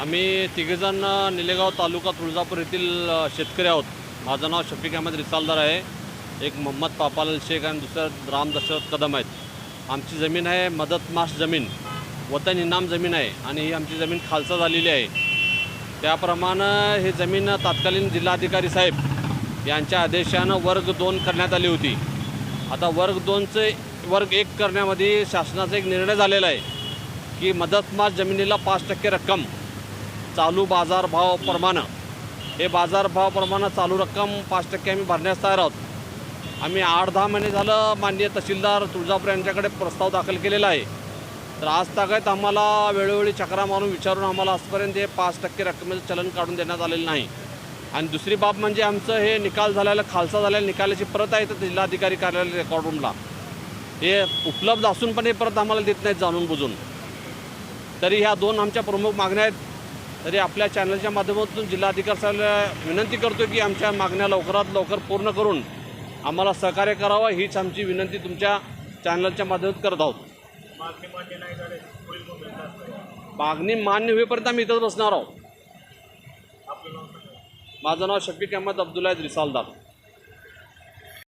आम्ही तिघेजण निलेगाव तालुका तुळजापूर येथील शेतकरी आहोत. माझं नाव शफीक अहमद रिसालदार आहे. एक मोहम्मद पापाल शेख आणि दुसरं राम दशरथ कदम आहेत. आमची जमीन आहे मदत मास जमीन. वतन इनाम जमीन आहे आणि ही आमची जमीन खालसा झालेली आहे. त्याप्रमाणे ही जमीन तात्कालीन जिल्हाधिकारी साहेब यांच्या आदेशानं वर्ग दोन करण्यात आली होती. आता वर्ग दोनचे वर्ग एक करण्यामध्ये शासनाचा एक निर्णय झालेला आहे. की मदतमास जमिनीला पाच टक्के रक्कम चालू बाजारभावाप्रमाणे हे बाजारभावाप्रमाणे चालू रक्कम पाच टक्के आम्ही भरण्यास तयार आहोत. आम्ही आठ दहा महिने झालं माननीय तहसीलदार तुळजापूर यांच्याकडे प्रस्ताव दाखल केलेला आहे. तर आज तागत आम्हाला वेळोवेळी चक्रा मारून विचारून आम्हाला आजपर्यंत हे पाच टक्के रकमेचं चलन काढून देण्यात आलेलं नाही. आणि दुसरी बाब म्हणजे आमचं हे निकाल झालेलं खालसा झालेल्या निकालाची परत आहे तर जिल्हाधिकारी कार्यालय रेकॉर्ड रूमला हे उपलब्ध असून पण हे परत आम्हाला देत नाहीत जाणून बुजून. तरी ह्या दोन आमच्या प्रमुख मागण्या आहेत. तरी आपल्या चॅनलच्या माध्यमातून जिल्हाधिकारी साहेबांना विनंती करतो की आमच्या मागण्या लवकरात लवकर पूर्ण करून आम्हाला सहकार्य करावं हीच आमची विनंती तुमच्या चॅनलच्या माध्यमातून करत आहोत. मागणी मान्य होईपर्यंत आम्ही इथंच बसणार आहोत. माझं नाव शफीक अहमद अब्दुल्ला रिसालदार.